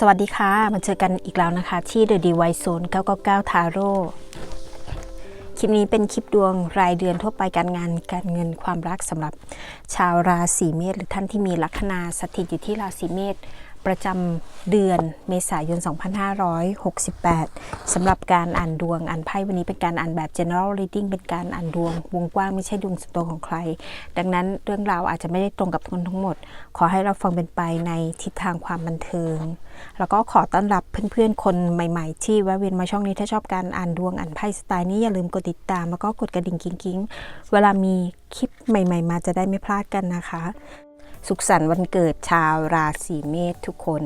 สวัสดีค่ะ มาเจอกันอีกแล้วนะคะ ที่ The Device Zone 999 Taro คลิปนี้เป็นคลิปดวงรายเดือนทั่วไปการงานการเงินความรักสำหรับชาวราศีเมษหรือท่านที่มีลัคนาสถิตอยู่ที่ราศีเมษ ประจำเดือนเมษายน 2568 สำหรับการอ่านดวงอ่านไพ่วันนี้เป็นการอ่านแบบ general reading เป็นการอ่านดวง วงกว้างไม่ใช่ดวงส่วนตัวของใคร ดังนั้นเรื่องราวอาจจะไม่ได้ตรงกับคนทั้งหมด ขอให้เราฟังเป็นไปในทิศทางความบันเทิง แล้วก็ขอต้อนรับเพื่อนๆ คนใหม่ๆ ที่แวะเวียนมาช่องนี้ถ้าชอบการอ่านดวงอ่านไพ่สไตล์นี้อย่าลืมกดติดตามแล้วก็กดกระดิ่งกิ้งๆ เวลามีคลิปใหม่ ๆ มาจะได้ไม่พลาดกันนะคะ สุขสันต์วันเกิดชาวราศีเมษทุกคน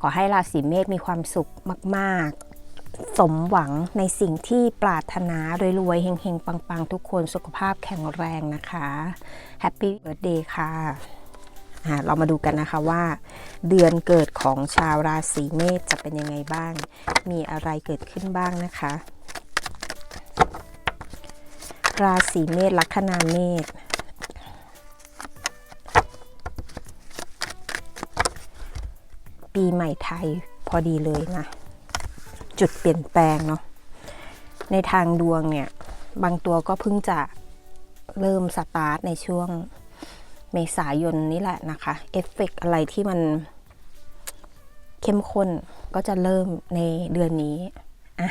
ขอให้ราศีเมษมีความสุขมาก ๆ สมหวังในสิ่งที่ปรารถนารวยๆเฮงๆ ปัง ๆ ทุกคนสุขภาพแข็งแรงนะคะแฮปปี้เบิร์ดเดย์ค่ะอ่าเรามาดูกันนะคะว่า เดือนเกิดของชาวราศีเมษจะเป็นยังไงบ้าง มีอะไรเกิดขึ้นบ้างนะคะ ราศีเมษลัคนาเมษ ปีใหม่ไทยพอดีเลยนะ จุดเปลี่ยนแปลงเนาะในทางดวงเนี่ย บางตัวก็เพิ่งจะเริ่มสตาร์ทในช่วงเมษายนนี่แหละนะคะ เอฟเฟกอะไรที่มันเข้มข้นก็จะเริ่มในเดือนนี้อะ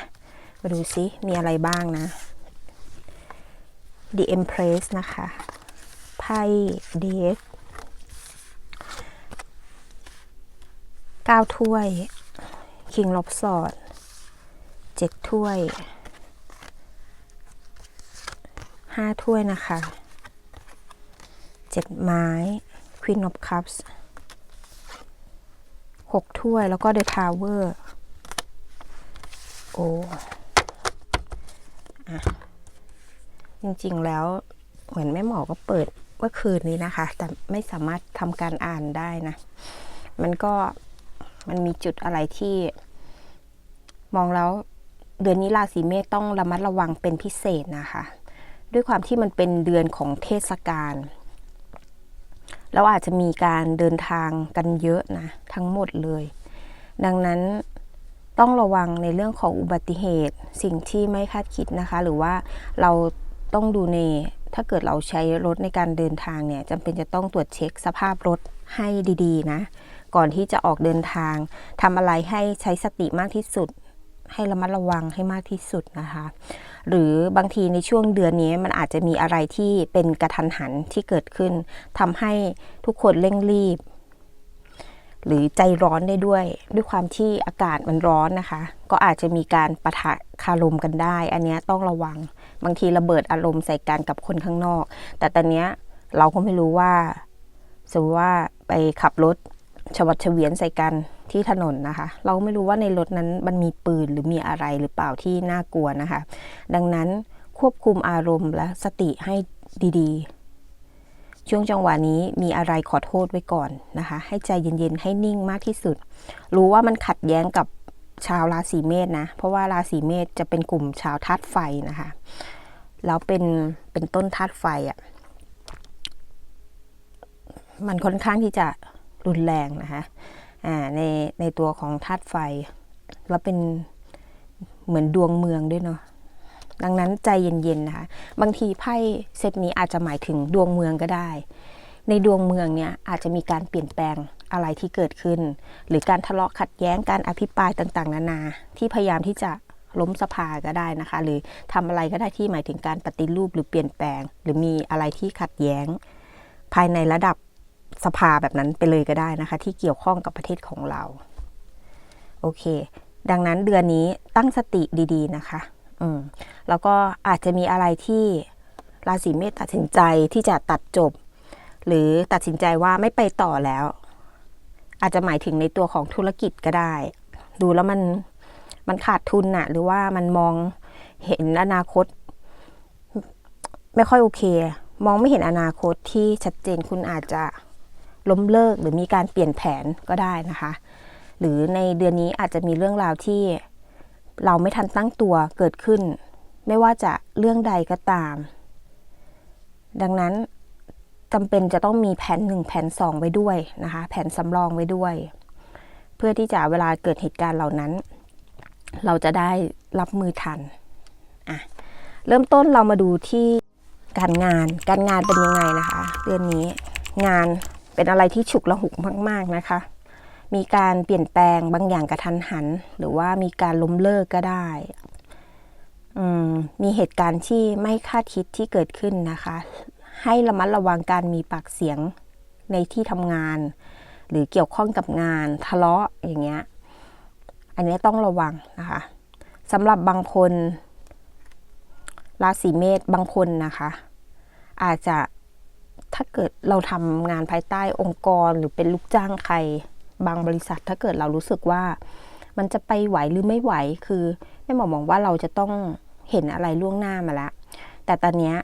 มาดูซิมีอะไรบ้างนะ The Empress นะคะไพ่ d e a 9 ถ้วย คิงลบสอด 7 ถ้วย 5 ถ้วยนะคะ 7 ไม้ควีนออฟคัพส์6ถ้วยแล้วก็เดอะทาวเวอร์โอ้จริงๆแล้วเหมือนแม่หมอก็เปิดเมื่อคืนนี้นะคะ แต่ไม่สามารถทำการอ่านได้นะ มันก็ มันมีจุดอะไรที่ มองแล้วเดือนนี้ราศีเมษต้องระมัดระวังเป็นพิเศษนะคะ ด้วยความที่มันเป็นเดือนของเทศกาลแล้วอาจจะมีการเดินทางกันเยอะนะ ทั้งหมดเลย ดังนั้นต้องระวังในเรื่องของอุบัติเหตุสิ่งที่ไม่คาดคิดนะคะ หรือว่าเราต้องดูในถ้าเกิดเราใช้รถในการเดินทางเนี่ยจำเป็นจะต้องตรวจเช็คสภาพรถให้ดี ๆ นะ ก่อนที่จะออกเดินทางทำอะไรให้ใช้สติมากที่สุด ให้ระมัดระวังให้มากที่สุดนะคะ หรือบางทีในช่วงเดือนนี้มันอาจจะมีอะไรที่เป็นกระทันหันที่เกิดขึ้นทำให้ทุกคนเร่งรีบ หรือใจร้อนได้ด้วย ด้วยความที่อากาศมันร้อนนะคะ ก็อาจจะมีการประทะคารมกันได้ อันนี้ต้องระวัง บางทีระเบิดอารมณ์ใส่กันกับคนข้างนอก แต่ตอนนี้เราก็ไม่รู้ว่าสมมติว่าไปขับรถ ชวัดเฉวียนใส่กันที่ถนนนะคะ เราไม่รู้ว่าในรถนั้นมันมีปืนหรือมีอะไรหรือเปล่าที่น่ากลัวนะคะ ดังนั้นควบคุมอารมณ์และสติให้ดีๆ ช่วงจังหวะนี้มีอะไรขอโทษไว้ก่อนนะคะ ให้ใจเย็นๆ ให้นิ่งมากที่สุด รู้ว่ามันขัดแย้งกับชาวราศีเมษนะ เพราะว่าราศีเมษจะเป็นกลุ่มชาวธาตุไฟนะคะ แล้วเป็นเป็นต้นธาตุไฟอะ่ะ มันค่อนข้างที่จะ รุนแรงนะคะอ่าในในตัวของธาตุไฟ แล้วเป็นเหมือนดวงเมืองด้วยเนาะดังนั้นใจเย็นๆนะคะ บางทีไพ่เซตนี้อาจจะหมายถึงดวงเมืองก็ได้ ในดวงเมืองเนี่ยอาจจะมีการเปลี่ยนแปลงอะไรที่เกิดขึ้น หรือการทะเลาะขัดแย้งการอภิปรายต่างๆ นานา ที่พยายามที่จะล้มสภาก็ได้นะคะ หรือทำอะไรก็ได้ที่หมายถึงการปฏิรูปหรือเปลี่ยนแปลง หรือมีอะไรที่ขัดแย้ง ภายในระดับ สภาแบบนั้นไปเลยก็ได้นะคะ ที่เกี่ยวข้องกับประเทศของเรา โอเค ดังนั้นเดือนนี้ตั้งสติดีๆนะคะ อืมแล้วก็อาจจะมีอะไรที่ราศีเมษตัดสินใจที่จะตัดจบ หรือตัดสินใจว่าไม่ไปต่อแล้ว อาจจะหมายถึงในตัวของธุรกิจก็ได้ ดูแล้วมันมันขาดทุนน่ะ หรือว่ามันมองเห็นอนาคต ไม่ค่อยโอเค มองไม่เห็นอนาคตที่ชัดเจนคุณอาจจะ ล้มเลิกหรือมีการเปลี่ยนแผนก็ได้นะคะ หรือในเดือนนี้อาจจะมีเรื่องราวที่เราไม่ทันตั้งตัวเกิดขึ้น ไม่ว่าจะเรื่องใดก็ตาม ดังนั้นจำเป็นจะต้องมีแผนหนึ่งแผนสองไว้ด้วยนะคะ แผนสำรองไว้ด้วย เพื่อที่จะเวลาเกิดเหตุการณ์เหล่านั้น เราจะได้รับมือทันอะเริ่มต้นเรามาดูที่การงาน การงานเป็นยังไงนะคะ เดือนนี้งาน เป็นอะไรที่ฉุกละหุกมาก ๆนะคะ มีการเปลี่ยนแปลงบางอย่างกระทันหัน หรือว่ามีการล้มเลิกก็ได้มมีเหตุการณ์ที่ไม่คาดคิดที่เกิดขึ้นนะคะ ให้ระมัดระวังการมีปากเสียงในที่ทำงาน หรือเกี่ยวข้องกับงานทะเลาะอย่างเงี้ย อันนี้ต้องระวังนะคะสำหรับบางคนราศีเมษบางคนนะคะ อาจจะ ถ้าเกิดเราทำงานภายใต้องค์กรหรือเป็นลูกจ้างใคร บางบริษัทถ้าเกิดเรารู้สึกว่า มันจะไปไหวหรือไม่ไหวคือแม่หมอมองว่าเราจะต้องเห็นอะไรล่วงหน้ามาแล้วแต่ตอนเนี้ย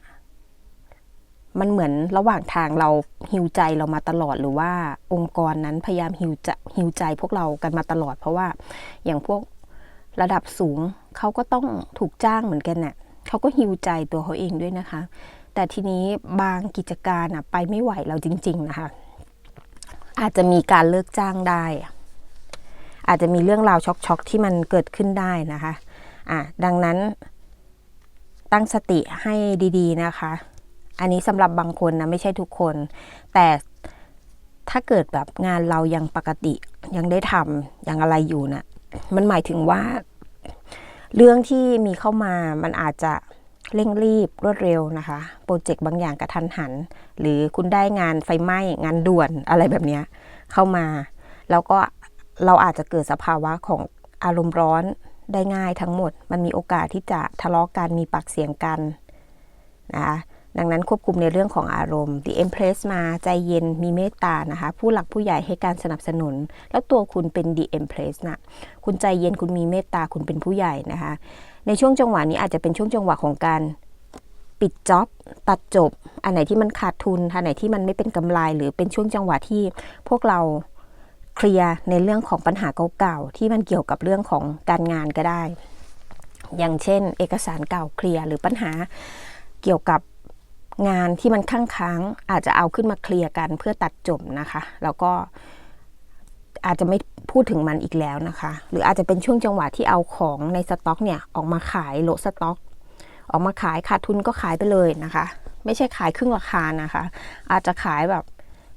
มันเหมือนระหว่างทางเราหิวใจเรามาตลอดหรือว่าองค์กรนั้นพยายามหิวจะหิวใจพวกเรากันมาตลอด เพราะว่าอย่างพวกระดับสูงเขาก็ต้องถูกจ้างเหมือนกันน่ะเขาก็หิวใจตัวเขาเองด้วยนะคะ แต่ทีนี้บางกิจการอะไปไม่ไหวเราจริง ๆ นะคะ อาจจะมีการเลิกจ้างได้ อาจจะมีเรื่องราวช็อกๆที่มันเกิดขึ้นได้นะคะอะดังนั้น ตั้งสติให้ดีๆนะคะ อันนี้สำหรับบางคนนะไม่ใช่ทุกคน แต่ถ้าเกิดแบบงานเรายังปกติยังได้ทำยังอะไรอยู่นะมันหมายถึงว่า เรื่องที่มีเข้ามามันอาจจะ เร่งรีบรวดเร็วนะคะ โปรเจกต์บางอย่างกระทันหัน หรือคุณได้งานไฟไหม้งานด่วนอะไรแบบนี้เข้ามา แล้วก็เราอาจจะเกิดสภาวะของอารมณ์ร้อนได้ง่ายทั้งหมด มันมีโอกาสที่จะทะเลาะกันมีปากเสียงกันนะคะดังนั้นควบคุมในเรื่องของอารมณ์ The Empress มาใจเย็นมีเมตตานะคะ ผู้หลักผู้ใหญ่ให้การสนับสนุน แล้วตัวคุณเป็น The Empress นะคุณใจเย็นคุณมีเมตตาคุณเป็นผู้ใหญ่นะคะ ในช่วงจังหวะนี้อาจจะเป็นช่วงจังหวะของการปิดจ็อบตัดจบ อันไหนที่มันขาดทุนอันไหนที่มันไม่เป็นกำไร หรือเป็นช่วงจังหวะที่พวกเราเคลียร์ในเรื่องของปัญหาเก่าๆที่มันเกี่ยวกับเรื่องของการงานก็ได้ อย่างเช่น เอกสารเก่าเคลียร์หรือปัญหาเกี่ยวกับงานที่มันค้างค้างอาจจะเอาขึ้นมาเคลียร์กันเพื่อตัดจบนะคะ แล้วก็ อาจจะไม่พูดถึงมันอีกแล้วนะคะ หรืออาจจะเป็นช่วงจังหวะที่เอาของในสต็อกเนี่ยออกมาขายโลสต็อก ออกมาขายขาดทุนก็ขายไปเลยนะคะ ไม่ใช่ขายครึ่งราคานะคะ อาจจะขายแบบ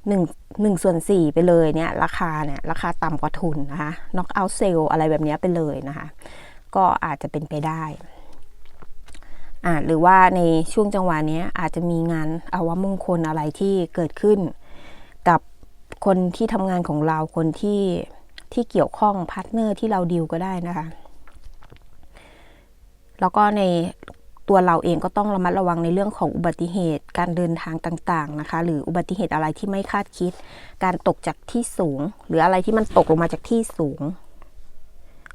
หนึ่งหนึ่งส่วนสี่ไปเลยเนี่ยราคาเนี่ยราคาต่ำกว่าทุนนะคะน็อกเอาเซลอะไรแบบนี้ไปเลยนะคะ ก็อาจจะเป็นไปได้อ่าหรือว่าในช่วงจังหวะนี้อาจจะมีงานอาวมงคลอะไรที่เกิดขึ้น คนที่ทำงานของเราคนที่ที่เกี่ยวข้องพาร์ทเนอร์ที่เราดีลก็ได้นะคะ แล้วก็ในตัวเราเองก็ต้องระมัดระวังในเรื่องของอุบัติเหตุ การเดินทางต่างๆนะคะ หรืออุบัติเหตุอะไรที่ไม่คาดคิด การตกจากที่สูง หรืออะไรที่มันตกลงมาจากที่สูง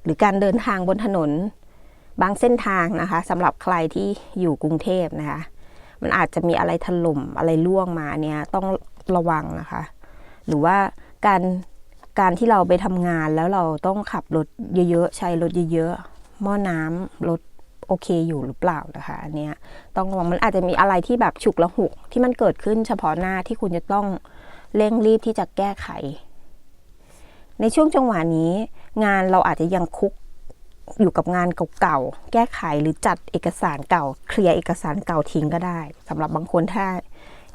หรือการเดินทางบนถนน บางเส้นทางนะคะสำหรับใครที่อยู่กรุงเทพนะคะ มันอาจจะมีอะไรถล่มอะไรล่วงมาเนี่ยต้องระวังนะคะ หรือว่าการการที่เราไปทำงานแล้วเราต้องขับรถเยอะๆ ใช้รถเยอะๆหม้อน้ำรถโอเคอยู่หรือเปล่านะคะอันเนี้ยต้องระวังมันอาจจะมีอะไรที่แบบฉุกละหุกที่มันเกิดขึ้นเฉพาะหน้าที่คุณจะต้องเร่งรีบที่จะแก้ไข ในช่วงจังหวะนี้ งานเราอาจจะยังคุกอยู่กับงานเก่าๆ แก้ไขหรือจัดเอกสารเก่า เคลียร์เอกสารเก่าทิ้งก็ได้สำหรับบางคนถ้า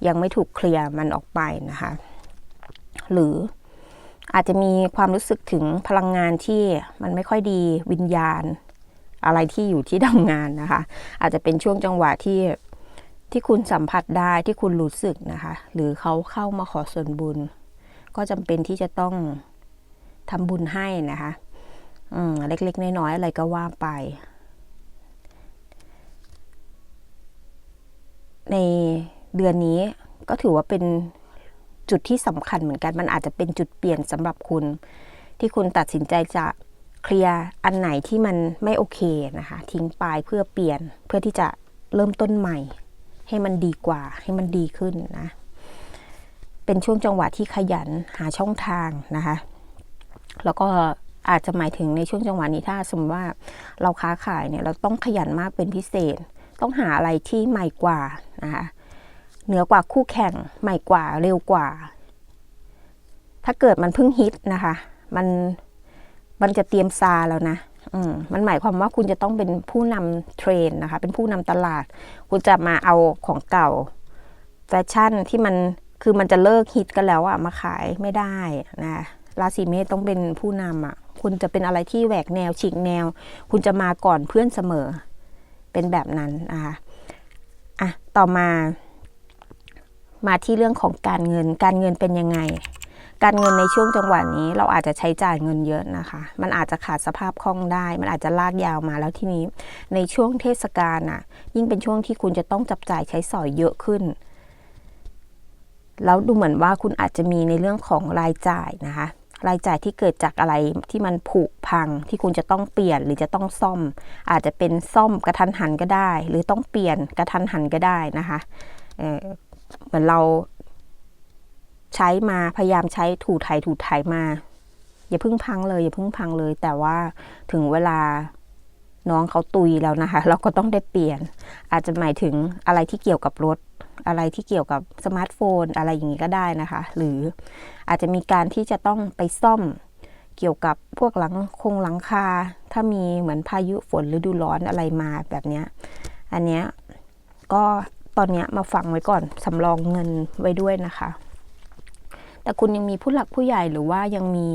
ยังไม่ถูกเคลียร์มันออกไปนะคะ หรืออาจจะมีความรู้สึกถึงพลังงานที่มันไม่ค่อยดีวิญญาณ อะไรที่อยู่ที่ทำงานนะคะ อาจจะเป็นช่วงจังหวะที่ที่คุณสัมผัสได้ที่คุณรู้สึกนะคะ หรือเขาเข้ามาขอส่วนบุญ ก็จำเป็นที่จะต้องทำบุญให้นะคะอืมเล็ก ๆ น้อยๆอะไรก็ว่าไป ในเดือนนี้ก็ถือว่าเป็น จุดที่สำคัญเหมือนกันมันอาจจะเป็นจุดเปลี่ยนสำหรับคุณ ที่คุณตัดสินใจจะเคลียร์อันไหนที่มันไม่โอเคนะคะ ทิ้งไปเพื่อเปลี่ยนเพื่อที่จะเริ่มต้นใหม่ ให้มันดีกว่าให้มันดีขึ้นนะเป็นช่วงจังหวะที่ขยันหาช่องทางนะคะ แล้วก็อาจจะหมายถึงในช่วงจังหวะนี้ถ้าสมมติว่าเราค้าขายเนี่ยเราต้องขยันมากเป็นพิเศษ ต้องหาอะไรที่ใหม่กว่านะคะ เหนือกว่าคู่แข่งใหม่กว่าเร็วกว่า ถ้าเกิดมันเพิ่งฮิตนะคะ มันมันจะเตรียมซาแล้วนะอืมมันหมายความว่าคุณจะต้องเป็นผู้นำเทรนนะคะ เป็นผู้นำตลาด คุณจะมาเอาของเก่าแฟชั่นที่มันคือมันจะเลิกฮิตกันแล้วอะมาขายไม่ได้นะราศีเมษต้องเป็นผู้นำอะคุณจะเป็นอะไรที่แหวกแนวฉีกแนว คุณจะมาก่อนเพื่อนเสมอ เป็นแบบนั้นนะคะอะต่อมา มาที่เรื่องของการเงิน การเงินเป็นยังไง การเงินในช่วงจังหวะนี้ เราอาจจะใช้จ่ายเงินเยอะนะคะ มันอาจจะขาดสภาพคล่องได้ มันอาจจะลากยาวมาแล้วทีนี้ ในช่วงเทศกาลน่ะ ยิ่งเป็นช่วงที่คุณจะต้องจับจ่ายใช้สอยเยอะขึ้น แล้วดูเหมือนว่าคุณอาจจะมีในเรื่องของรายจ่ายนะคะรายจ่ายที่เกิดจากอะไรที่มันผุพังที่คุณจะต้องเปลี่ยนหรือจะต้องซ่อม อาจจะเป็นซ่อมกระทันหันก็ได้ หรือต้องเปลี่ยนกระทันหันก็ได้นะคะ เหมือนเราใช้มาพยายามใช้ถูไถถูไถมา อย่าพิ่งพังเลย อย่าพิ่งพังเลย แต่ว่าถึงเวลาน้องเขาตุยแล้วนะคะ เราก็ต้องได้เปลี่ยน อาจจะหมายถึงอะไรที่เกี่ยวกับรถ อะไรที่เกี่ยวกับสมาร์ทโฟน อะไรอย่างนี้ก็ได้นะคะ หรืออาจจะมีการที่จะต้องไปซ่อมเกี่ยวกับพวกหลังคงหลังคา ถ้ามีเหมือนพายุฝนฤดูร้อนอะไรมาแบบเนี้ยอันเนี้ยก็ ตอนนี้มาฟังไว้ก่อนสำรองเงินไว้ด้วยนะคะ แต่คุณยังมีผู้หลักผู้ใหญ่หรือว่ายังมี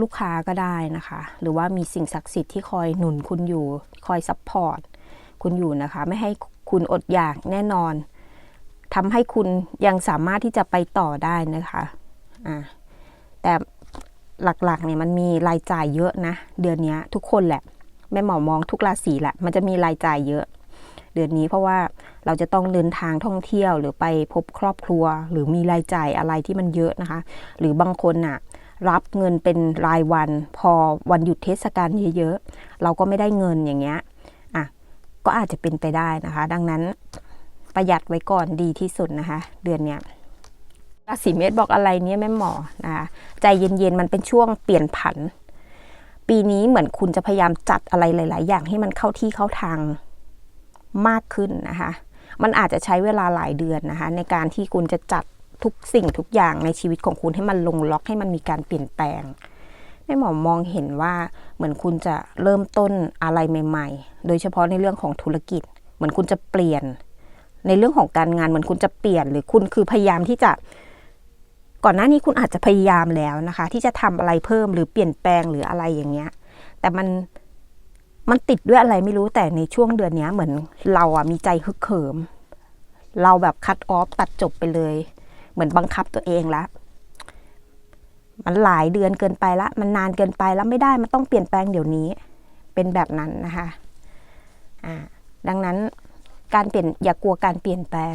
ลูกค้าก็ได้นะคะ หรือว่ามีสิ่งศักดิ์สิทธิ์ที่คอยหนุนคุณอยู่คอยซัพพอร์ตคุณอยู่นะคะ ไม่ให้คุณอดอยากแน่นอนทำให้คุณยังสามารถที่จะไปต่อได้นะคะอ่าแต่หลักๆเนี่ยมันมีรายจ่ายเยอะนะ เดือนนี้ทุกคนแหละแม่หมอมองทุกราศีแหละ มันจะมีรายจ่ายเยอะ เดือนนี้เพราะว่าเราจะต้องเดินทางท่องเที่ยวหรือไปพบครอบครัว หรือมีรายจ่ายอะไรที่มันเยอะนะคะ หรือบางคนน่ะรับเงินเป็นรายวัน พอวันหยุดเทศกาลเยอะๆ เราก็ไม่ได้เงินอย่างเงี้ยอะก็อาจจะเป็นไปได้นะคะ ดังนั้นประหยัดไว้ก่อนดีที่สุดนะคะ เดือนเนี้ยราศีเมษบอกอะไรเนี่ยแม่หมอนะคะใจเย็นๆมันเป็นช่วงเปลี่ยนผัน ปีนี้เหมือนคุณจะพยายามจัดอะไรหลาย ๆ อย่างให้มันเข้าที่เข้าทาง มากขึ้นนะคะ มันอาจจะใช้เวลาหลายเดือนนะคะ ในการที่คุณจะจัดทุกสิ่งทุกอย่างในชีวิตของคุณให้มันลงล็อกให้มันมีการเปลี่ยนแปลงแม่หมอมองเห็นว่าเหมือนคุณจะเริ่มต้นอะไรใหม่ ๆ โดยเฉพาะในเรื่องของธุรกิจ เหมือนคุณจะเปลี่ยน ในเรื่องของการงานเหมือนคุณจะเปลี่ยน หรือคุณคือพยายามที่จะ ก่อนหน้านี้คุณอาจจะพยายามแล้วนะคะ ที่จะทำอะไรเพิ่มหรือเปลี่ยนแปลงหรืออะไรอย่างเงี้ย แต่มัน มันติดด้วยอะไรไม่รู้แต่ในช่วงเดือนนี้เหมือนเราอะมีใจฮึกเหิม เราแบบคัดออฟตัดจบไปเลย เหมือนบังคับตัวเองละมันหลายเดือนเกินไปละ มันนานเกินไปแล้วไม่ได้มันต้องเปลี่ยนแปลงเดี๋ยวนี้ เป็นแบบนั้นนะคะอ่าดังนั้นการเปลี่ยนอย่ากลัวการเปลี่ยนแปลง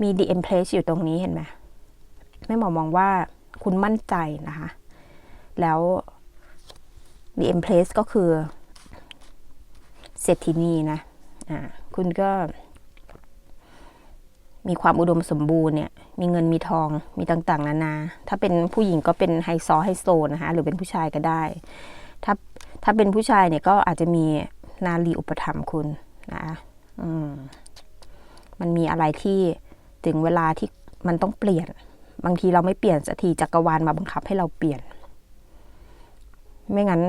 มี the em place อยู่ตรงนี้เห็นไหมแม่หมอมองว่าคุณมั่นใจนะคะ แล้ว the em place ก็คือเศรษฐินีนะอ่าคุณก็มีความอุดมสมบูรณ์เนี่ย มีเงินมีทอง มีต่างๆ นานา ถ้าเป็นผู้หญิงก็เป็นไฮซอไฮโซนะคะ หรือเป็นผู้ชายก็ได้ ถ้าถ้าเป็นผู้ชายเนี่ยก็อาจจะมีนารีอุปถัมภ์คุณนะคะอืมมันมีอะไรที่ถึงเวลาที่มันต้องเปลี่ยน บางทีเราไม่เปลี่ยนสักทีจักรวาลมาบังคับให้เราเปลี่ยน ไม่งั้น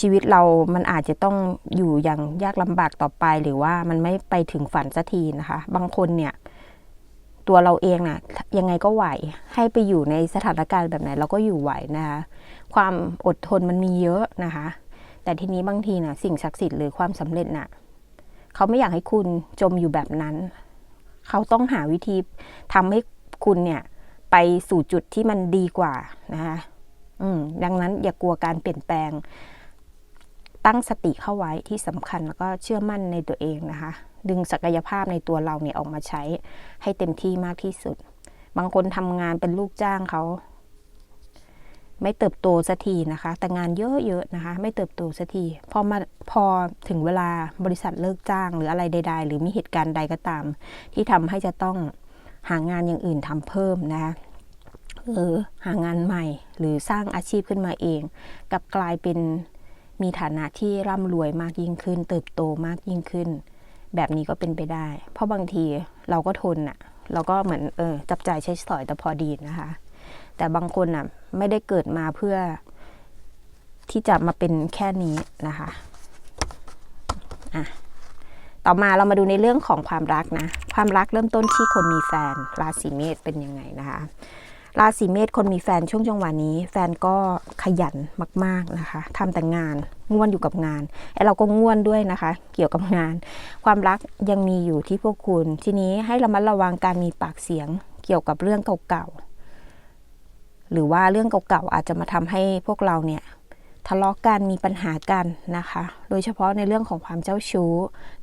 ชีวิตเรามันอาจจะต้องอยู่อย่างยากลำบากต่อไป หรือว่ามันไม่ไปถึงฝันสักทีนะคะ บางคนเนี่ย ตัวเราเองน่ะยังไงก็ไหวให้ไปอยู่ในสถานการณ์แบบไหนเราก็อยู่ไหวนะคะ ความอดทนมันมีเยอะนะคะ แต่ทีนี้บางทีน่ะ สิ่งศักดิ์สิทธิ์หรือความสำเร็จน่ะเขาไม่อยากให้คุณจมอยู่แบบนั้น เขาต้องหาวิธีทำให้คุณเนี่ย ไปสู่จุดที่มันดีกว่านะคะอืมดังนั้นอย่ากลัวการเปลี่ยนแปลง ตั้งสติเข้าไว้ที่สำคัญแล้วก็เชื่อมั่นในตัวเองนะคะ ดึงศักยภาพในตัวเราเนี่ยออกมาใช้ให้เต็มที่มากที่สุด บางคนทำงานเป็นลูกจ้างเขาไม่เติบโตสักทีนะคะ แต่งานเยอะๆนะคะ ไม่เติบโตสักทีพอมาพอถึงเวลาบริษัทเลิกจ้าง หรืออะไรใด ๆ หรือมีเหตุการณ์ใดก็ตาม ที่ทำให้จะต้องหางานอย่างอื่นทำเพิ่มนะคะเออหางานใหม่ หรือสร้างอาชีพขึ้นมาเอง กับกลายเป็น มีฐานะที่ร่ำรวยมากยิ่งขึ้น เติบโตมากยิ่งขึ้น แบบนี้ก็เป็นไปได้ เพราะบางทีเราก็ทนอะเราก็เหมือนเออจับจ่ายใช้สอยแต่พอดีนะคะ แต่บางคนอะไม่ได้เกิดมาเพื่อที่จะมาเป็นแค่นี้นะคะอะต่อมาเรามาดูในเรื่องของความรักนะ ความรักเริ่มต้นที่คนมีแฟนราศีเมษเป็นยังไงนะคะ ราศีเมษคนมีแฟนช่วงจังหวะนี้ แฟนก็ขยันมาก ๆนะคะทำแต่งานง่วนอยู่กับงานไอเราก็ง่วนด้วยนะคะ เกี่ยวกับงาน ความรักยังมีอยู่ที่พวกคุณ ทีนี้ให้ระมัดระวังการมีปากเสียงเกี่ยวกับเรื่องเก่าๆหรือว่าเรื่องเก่าๆอาจจะมาทำให้พวกเราเนี่ยทะเลาะกันมีปัญหากันนะคะ โดยเฉพาะในเรื่องของความเจ้าชู้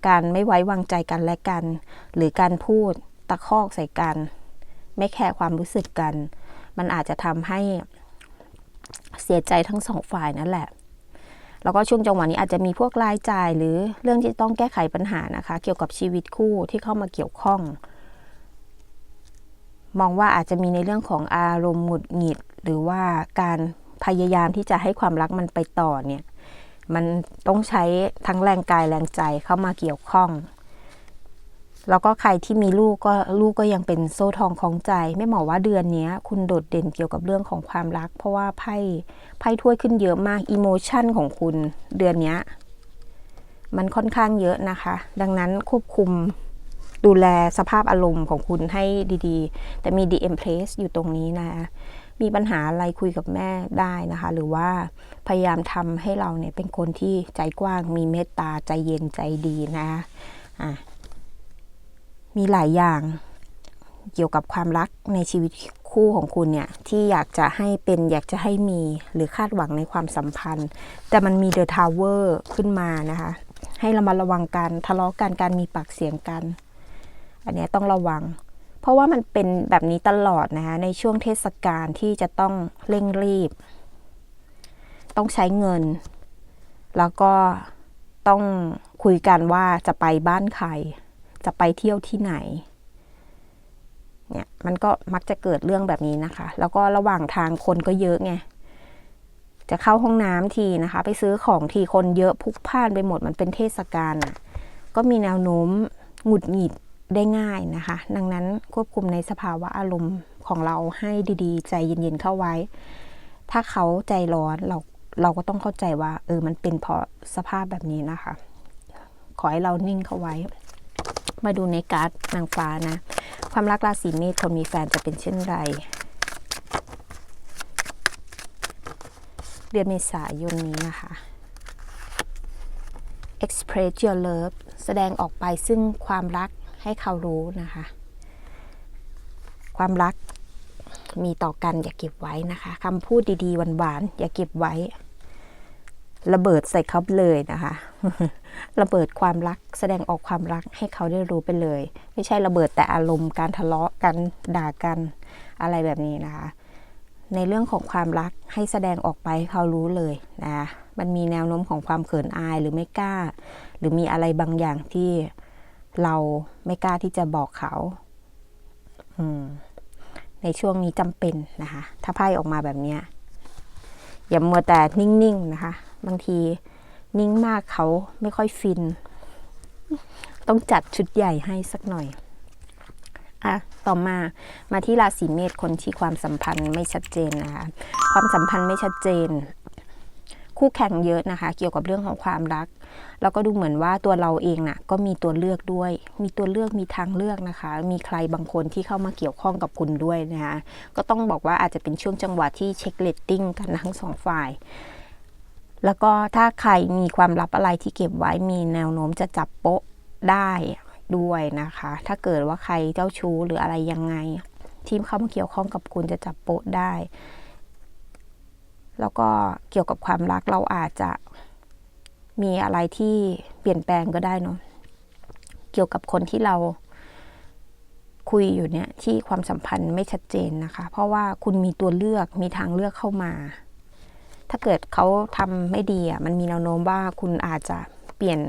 การไม่ไว้วางใจกันและกัน หรือการพูดตะคอกใส่กัน ไม่แคร์ความรู้สึกกัน มันอาจจะทำให้เสียใจทั้งสองฝ่ายนั่นแหละ แล้วก็ช่วงจังหวะนี้อาจจะมีพวกรายจ่ายหรือเรื่องที่ต้องแก้ไขปัญหานะคะ เกี่ยวกับชีวิตคู่ที่เข้ามาเกี่ยวข้อง มองว่าอาจจะมีในเรื่องของอารมณ์หงุดหงิด หรือว่าการพยายามที่จะให้ความรักมันไปต่อเนี่ย มันต้องใช้ทั้งแรงกายแรงใจเข้ามาเกี่ยวข้อง แล้วก็ใครที่มีลูกก็ลูกก็ยังเป็นโซ่ทองของใจ ไม่หมอว่าเดือนนี้คุณโดดเด่นเกี่ยวกับเรื่องของความรัก เพราะว่าไพ่ไพ่ถ้วยขึ้นเยอะมากอิโมชันของคุณเดือนนี้มันค่อนข้างเยอะนะคะ ดังนั้นควบคุมดูแลสภาพอารมณ์ของคุณให้ดีๆ แต่มี DM place อยู่ตรงนี้นะ มีปัญหาอะไรคุยกับแม่ได้นะคะ หรือว่าพยายามทำให้เราเนี่ยเป็นคนที่ใจกว้าง มีเมตตาใจเย็นใจดีนะอะ มีหลายอย่างเกี่ยวกับความรักในชีวิตคู่ของคุณเนี่ยที่อยากจะให้เป็นอยากจะให้มีหรือคาดหวังในความสัมพันธ์ แต่มันมีเดอะทาวเวอร์ขึ้นมานะคะ ให้เรามาระวังกันทะเลาะกันการมีปากเสียงกัน อันนี้ต้องระวัง เพราะว่ามันเป็นแบบนี้ตลอดนะคะในช่วงเทศกาลที่จะต้องเร่งรีบ ต้องใช้เงิน แล้วก็ต้องคุยกันว่าจะไปบ้านใคร จะไปเที่ยวที่ไหน เนี่ยมันก็มักจะเกิดเรื่องแบบนี้นะคะ แล้วก็ระหว่างทางคนก็เยอะไง จะเข้าห้องน้ำทีนะคะ ไปซื้อของทีคนเยอะพุกพ่านไปหมดมันเป็นเทศกาลก็มีแนวโน้มหงุดหงิดได้ง่ายนะคะ ดังนั้นควบคุมในสภาวะอารมณ์ของเราให้ดีๆ ใจเย็นๆเข้าไว้ ถ้าเขาใจร้อนเราเราก็ต้องเข้าใจว่า เออมันเป็นเพราะสภาพแบบนี้นะคะ ขอให้เรานิ่งเข้าไว้ มาดูในการ์ดนางฟ้านะ ความรักราศีเมษคนมีแฟนจะเป็นเช่นไรเดือนเมษายนนี้นะคะ express your love แสดงออกไปซึ่งความรักให้เขารู้นะคะ ความรักมีต่อกันอย่าเก็บไว้นะคะคำพูดดีๆหวานๆอย่าเก็บไว้ ระเบิดใส่เขาเลยนะคะ ระเบิดความรัก แสดงออกความรักให้เขาได้รู้ไปเลย ไม่ใช่ระเบิดแต่อารมณ์การทะเลาะกันด่ากันอะไรแบบนี้นะคะ ในเรื่องของความรักให้แสดงออกไปให้เขารู้เลยนะ มันมีแนวโน้มของความเขินอายหรือไม่กล้า หรือมีอะไรบางอย่างที่เราไม่กล้าที่จะบอกเขาอืมในช่วงนี้จำเป็นนะคะ ถ้าไพ่ออกมาแบบเนี้ยอย่ามัวแต่นิ่งๆนะคะ บางที นิ่งมากเขาไม่ค่อยฟิน ต้องจัดชุดใหญ่ให้สักหน่อยอะต่อมามาที่ราศีเมษคนที่ความสัมพันธ์ไม่ชัดเจนนะคะ ความสัมพันธ์ไม่ชัดเจน คู่แข่งเยอะนะคะ เกี่ยวกับเรื่องของความรัก แล้วก็ดูเหมือนว่าตัวเราเองน่ะก็มีตัวเลือกด้วย มีตัวเลือกมีทางเลือกนะคะ มีใครบางคนที่เข้ามาเกี่ยวข้องกับคุณด้วยนะคะ ก็ต้องบอกว่าอาจจะเป็นช่วงจังหวะที่เช็คเลตติ้งกันทั้งสองฝ่าย แล้วก็ถ้าใครมีความลับอะไรที่เก็บไว้มีแนวโน้มจะจับโป๊ะได้ด้วยนะคะ ถ้าเกิดว่าใครเจ้าชู้หรืออะไรยังไง ทีมเข้ามาเกี่ยวข้องกับคุณจะจับโป๊ะได้ แล้วก็เกี่ยวกับความรักเราอาจจะมีอะไรที่เปลี่ยนแปลงก็ได้เนาะเกี่ยวกับคนที่เราคุยอยู่เนี่ยที่ความสัมพันธ์ไม่ชัดเจนนะคะ เพราะว่าคุณมีตัวเลือกมีทางเลือกเข้ามา ถ้าเกิดเขาทำไม่ดีอะมันมีแนวโน้มว่าคุณอาจจะเปลี่ยน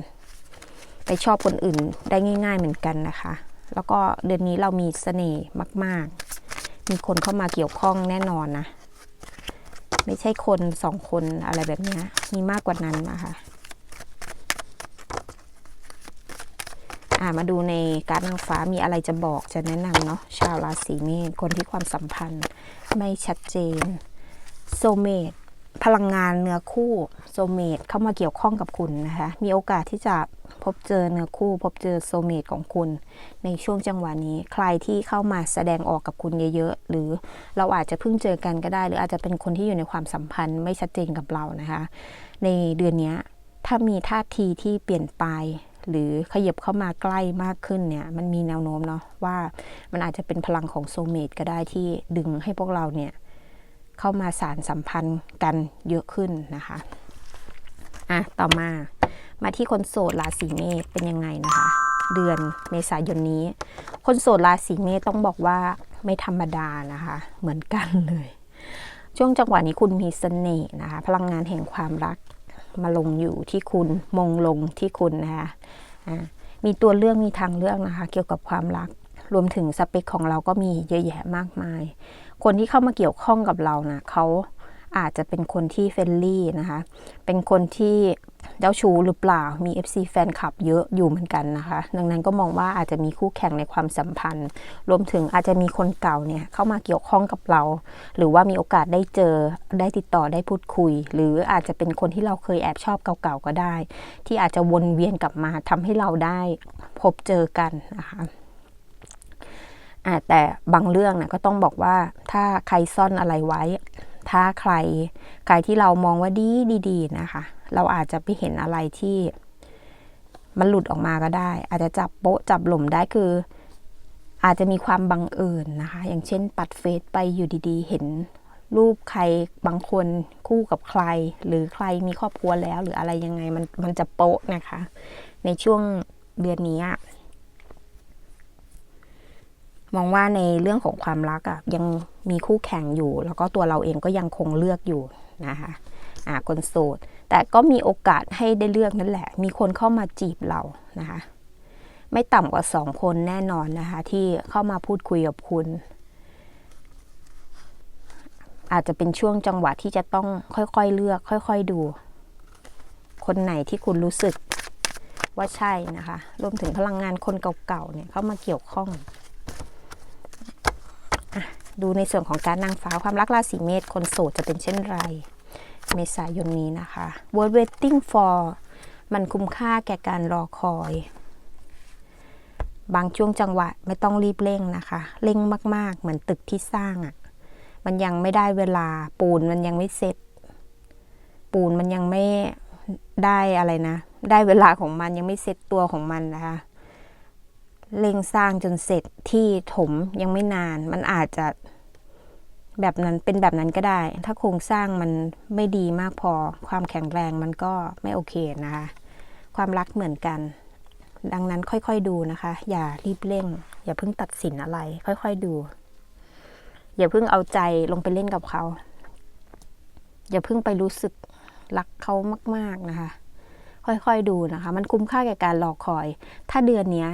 ไปชอบคนอื่นได้ง่าย ๆเหมือนกันนะคะ แล้วก็เดือนนี้เรามีเสน่ห์มาก ๆ มีคนเข้ามาเกี่ยวข้องแน่นอนนะ ไม่ใช่คนสองคนอะไรแบบนี้มีมากกว่านั้นนะคะอ่ามาดูในการนางฟ้ามีอะไรจะบอกจะแนะนำเนาะชาวราศีเมษคนที่ความสัมพันธ์ไม่ชัดเจนโซเมต พลังงานเนื้อคู่โซเมตเข้ามาเกี่ยวข้องกับคุณนะคะ มีโอกาสที่จะพบเจอเนื้อคู่ พบเจอโซเมตของคุณ ในช่วงจังหวะนี้ ใครที่เข้ามาแสดงออกกับคุณเยอะๆ หรือเราอาจจะเพิ่งเจอกันก็ได้ หรืออาจจะเป็นคนที่อยู่ในความสัมพันธ์ไม่ชัดเจนกับเรานะคะ ในเดือนนี้ถ้ามีท่าทีที่เปลี่ยนไปหรือขยับเข้ามาใกล้มากขึ้นเนี่ย มันมีแนวโน้มเนาะว่ามันอาจจะเป็นพลังของโซเมตก็ได้ที่ดึงให้พวกเราเนี่ย เข้ามาสารสัมพันธ์กันเยอะขึ้นนะคะอะต่อมามาที่คนโสดราศีเมษเป็นยังไงนะคะ เดือนเมษายนนี้ คนโสดราศีเมษต้องบอกว่าไม่ธรรมดานะคะ เหมือนกันเลย ช่วงจังหวะนี้คุณมีเสน่ห์นะคะ พลังงานแห่งความรักมาลงอยู่ที่คุณมงลงที่คุณนะคะอะมีตัวเลือกมีทางเลือกนะคะ เกี่ยวกับความรัก รวมถึงสเปคของเราก็มีเยอะแยะมากมาย คนที่เข้ามาเกี่ยวข้องกับเรานะเขาอาจจะเป็นคนที่เฟรนลี่นะคะ เป็นคนที่เจ้าชู้หรือเปล่า มี FC แฟนคลับเยอะอยู่เหมือนกันนะคะ ดังนั้นก็มองว่าอาจจะมีคู่แข่งในความสัมพันธ์ รวมถึงอาจจะมีคนเก่าเนี่ยเข้ามาเกี่ยวข้องกับเรา หรือว่ามีโอกาสได้เจอ ได้ติดต่อ ได้พูดคุย หรืออาจจะเป็นคนที่เราเคยแอบชอบเก่าๆก็ได้ ที่อาจจะวนเวียนกลับมาทำให้เราได้พบเจอกันนะคะอะ แต่บางเรื่องนะก็ต้องบอกว่าถ้าใครซ่อนอะไรไว้ ถ้าใครใครที่เรามองว่าดีดีๆนะคะ เราอาจจะไปเห็นอะไรที่มันหลุดออกมาก็ได้ อาจจะจับโป๊ะจับหล่มได้คือ อาจจะมีความบังเอิญนะคะ อย่างเช่น ปัดเฟซไปอยู่ดีๆ เห็นรูปใครบางคนคู่กับใคร หรือใครมีครอบครัวแล้ว หรืออะไรยังไงมันมันจะโป๊ะนะคะ ในช่วงเดือนนี้อะ มองว่าในเรื่องของความรักอะ่ะยังมีคู่แข่งอยู่ แล้วก็ตัวเราเองก็ยังคงเลือกอยู่นะคะอ่าคนโสด แต่ก็มีโอกาสให้ได้เลือกนั่นแหละ มีคนเข้ามาจีบเรานะคะไม่ต่ำกว่าสองคนแน่นอนนะคะ ที่เข้ามาพูดคุยกับคุณ อาจจะเป็นช่วงจังหวะที่จะต้องค่อยๆเลือก ค่อย ๆดู คนไหนที่คุณรู้สึกว่าใช่นะคะ รวมถึงพลังงานคนเก่าๆเนี่ยเข้ามาเกี่ยวข้อง ดูในส่วนของการนางฟ้าความรักราศีเมษคนโสดจะเป็นเช่นไร เมษายนนี้นะคะ Word waiting for มันคุ้มค่าแก่การรอคอย บางช่วงจังหวะไม่ต้องรีบเร่งนะคะ เร่งมาก ๆ เหมือนตึกที่สร้างอะ่ะ มันยังไม่ได้เวลาปูนมันยังไม่เสร็จ ปูนมันยังไม่ได้อะไรนะ ได้เวลาของมันยังไม่เสร็จตัวของมันนะคะ เร่งสร้างจนเสร็จที่ถมยังไม่นาน มันอาจจะแบบนั้นเป็นแบบนั้นก็ได้ ถ้าโครงสร้างมันไม่ดีมากพอ ความแข็งแรงมันก็ไม่โอเคนะคะ ความรักเหมือนกัน ดังนั้นค่อยๆดูนะคะ อย่ารีบเร่ง อย่าเพิ่งตัดสินอะไร ค่อยๆดู อย่าเพิ่งเอาใจลงไปเล่นกับเขา อย่าเพิ่งไปรู้สึกรักเขามาก ๆนะคะ ค่อยๆดูนะคะ มันคุ้มค่าแก่การรอคอย ถ้าเดือนเนี้ย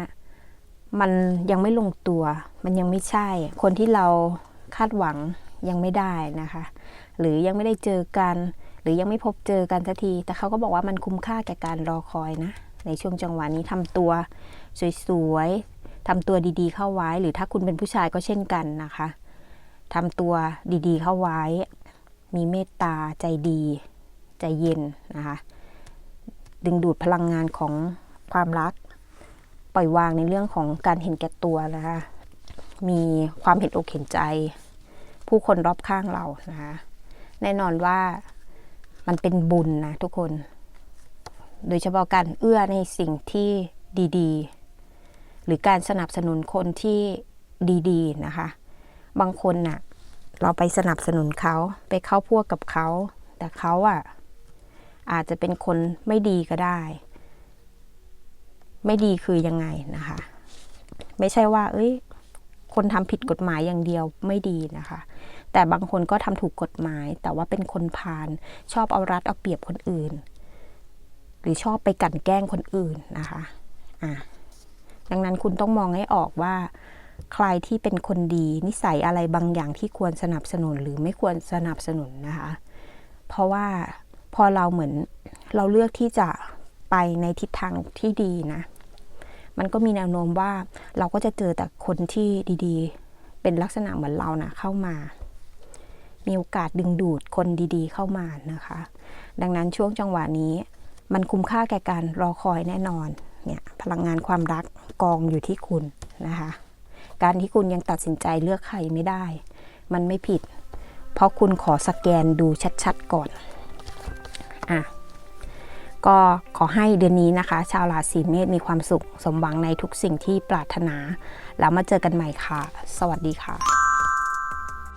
มันยังไม่ลงตัว มันยังไม่ใช่ คนที่เราคาดหวังยังไม่ได้นะคะ หรือยังไม่ได้เจอกัน หรือยังไม่พบเจอกันสักที แต่เขาก็บอกว่ามันคุ้มค่าแก่การรอคอยนะ ในช่วงจังหวะนี้ทำตัวสวยๆทำตัวดีๆเข้าไว้ หรือถ้าคุณเป็นผู้ชายก็เช่นกันนะคะทำตัวดีๆเข้าไว้ มีเมตตาใจดี ใจเย็นนะคะ ดึงดูดพลังงานของความรัก ปล่อยวางในเรื่องของการเห็นแก่ตัวนะคะมีความเห็นอกเห็นใจ ผู้คนรอบข้างเรานะคะแน่นอนว่ามันเป็นบุญนะทุกคน โดยเฉพาะการเอื้อในสิ่งที่ดีๆ หรือการสนับสนุนคนที่ดีๆนะคะ บางคนน่ะเราไปสนับสนุนเขาไปเข้าพวกกับเขา แต่เขาอะอาจจะเป็นคนไม่ดีก็ได้ ไม่ดีคือยังไงนะคะ ไม่ใช่ว่า เอ้ย คนทำผิดกฎหมายอย่างเดียวไม่ดีนะคะ แต่บางคนก็ทำถูกกฎหมาย แต่ว่าเป็นคนพาลชอบเอารัดเอาเปรียบคนอื่น หรือชอบไปกั่นแกล้งคนอื่นนะคะอะดังนั้นคุณต้องมองให้ออกว่า ใครที่เป็นคนดีนิสัยอะไรบางอย่างที่ควรสนับสนุนหรือไม่ควรสนับสนุนนะคะ เพราะว่าพอเราเหมือนเราเลือกที่จะไปในทิศทางที่ดีนะ มันก็มีแนวโน้มว่าเราก็จะเจอแต่คนที่ดีๆ เป็นลักษณะเหมือนเรานะเข้ามา มีโอกาสดึงดูดคนดีๆ เข้ามานะคะ ดังนั้นช่วงจังหวะนี้มันคุ้มค่าแก่การรอคอยแน่นอนเนี่ยพลังงานความรักกองอยู่ที่คุณนะคะ การที่คุณยังตัดสินใจเลือกใครไม่ได้ มันไม่ผิด เพราะคุณขอสแกนดูชัดๆก่อนอะ ก็ขอให้เดือนนี้นะคะ ชาวราศีเมษมีความสุข สมหวังในทุกสิ่งที่ปรารถนา แล้วมาเจอกันใหม่ค่ะ สวัสดีค่ะ